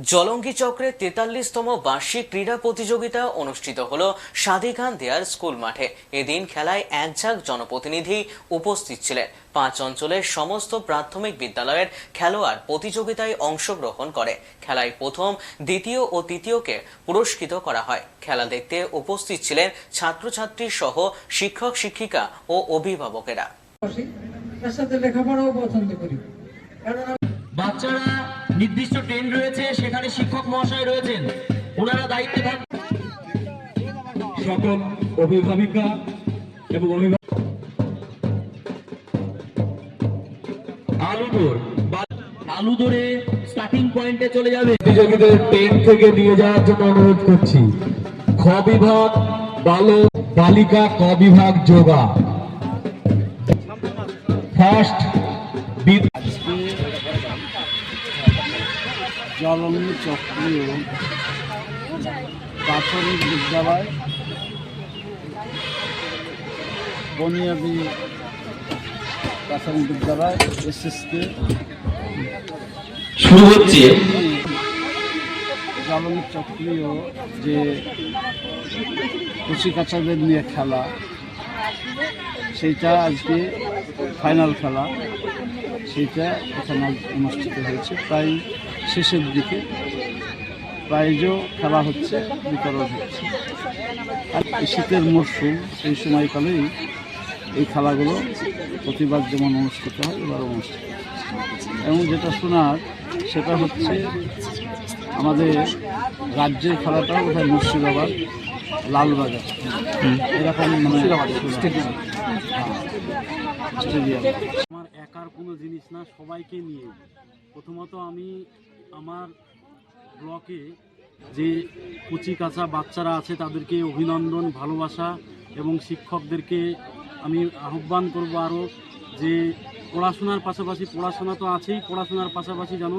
জলঙ্গি চক্রের তেতাল্লিশতম বার্ষিক ক্রীড়া প্রতিযোগিতা অনুষ্ঠিত হল সাদিখান দেয়ার স্কুল মাঠে। এদিন খেলায় এক ঝাঁক জনপ্রতিনিধি উপস্থিত ছিলেন। পাঁচ অঞ্চলের সমস্ত প্রাথমিক বিদ্যালয়ের খেলোয়াড় প্রতিযোগিতায় অংশগ্রহণ করে। খেলায় প্রথম দ্বিতীয় ও তৃতীয়কে পুরস্কৃত করা হয়। খেলা দেখতে উপস্থিত ছিলেন ছাত্রছাত্রী সহ শিক্ষক শিক্ষিকা ও অভিভাবকেরা। লেখাপড়াও পছন্দ করি। বাচ্চারা নির্দিষ্ট ট্রেন রয়েছে সেখানে শিক্ষক মহাশয় রয়েছেন। ওনারা দায়িত্বে থাকবেন সকল অভিভাবিকা এবং অভিভাবক আলুদোর। আলুদোরে স্টার্টিং পয়েন্টে চলে যাবে। প্রতিযোগীদের টেন থেকে নিয়ে যাওয়ার জন্য অনুরোধ করছি। খ বিভাগ বালক বালিকা ক বিভাগ যোগা। ফার্স্ট জলঙ্গি চক্রীয় প্রাথমিক বিদ্যালয় বনিয়াদি প্রাথমিক বিদ্যালয় এসএসকে। শুরু হচ্ছে। জলঙ্গি চক্রীয় যে কচিকাচাদের নিয়ে খেলা সেইটা আজকে ফাইনাল খেলা। সেইটা এখানে অনুষ্ঠিত হয়েছে। প্রায় শেষের দিকে প্রাইজও খেলা হচ্ছে বিতরণ হচ্ছে। আর শীতের মরশুম সেই সময়কালেই এই খেলাগুলো প্রতিবার যেমন অনুষ্ঠিত হয় এবার অনুষ্ঠিত এবং যেটা শোনার সেটা হচ্ছে আমাদের রাজ্যের খেলাটাও বোধহয় মুর্শিদাবাদ লালবাজার। এরকম মানে স্টেডিয়াম স্টেডিয়াম। আমার একার কোনো জিনিস না সবাইকে নিয়ে। প্রথমত আমি আমার ব্লকে যে কুচি কাঁচা বাচ্চারা আছে, তাদেরকে অভিনন্দন, ভালোবাসা এবং শিক্ষকদেরকে আমি আহ্বান করব আরও যে পড়াশোনার পাশাপাশি, পড়াশোনা তো আছেই, পড়াশোনার পাশাপাশি যেন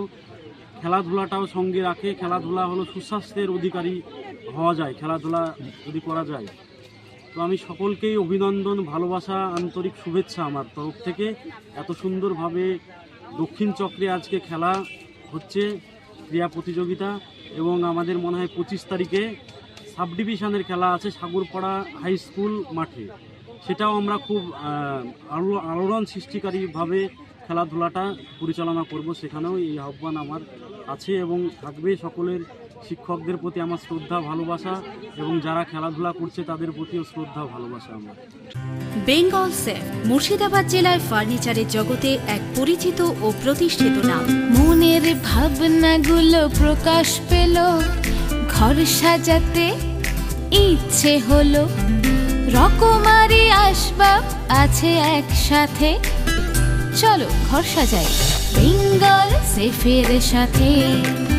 খেলাধুলাটাও সঙ্গে রাখে। খেলাধুলা হলো সুস্বাস্থ্যের অধিকারী হওয়া যায়, খেলাধুলা যদি করা যায়। তো আমি সকলকেই অভিনন্দন, ভালোবাসা, আন্তরিক শুভেচ্ছা আমার তরফ থেকে। এত সুন্দরভাবে দক্ষিণ চক্রে আজকে খেলা হচ্ছে ক্রীড়া প্রতিযোগিতা এবং আমাদের মনে হয় পঁচিশ তারিখে সাব ডিভিশনের খেলা আছে সাগরপাড়া হাই স্কুল মাঠে। সেটাও আমরা খুব আলো, আলোড়ন সৃষ্টিকারীভাবে খেলাধুলাটা পরিচালনা করব, সেখানেও এই আহ্বান আমার আছে এবং থাকবে সকলের শিক্ষকদের প্রতি আমার শ্রদ্ধা ভালোবাসা এবং যারা খেলাধুলা করছে তাদের প্রতিও শ্রদ্ধা ভালোবাসা আমার। বেঙ্গল সেফ মুর্শিদাবাদ জেলায় ফার্নিচারের জগতে এক পরিচিত ও প্রতিষ্ঠিত নাম। মনের ভাবনাগুলো প্রকাশ পেল ঘর সাজাতে ইচ্ছে হলো। রকমারি আসবাব আছে একসাথে চলো ঘর সাজাই। বেঙ্গল সেফের সাথে। বেঙ্গল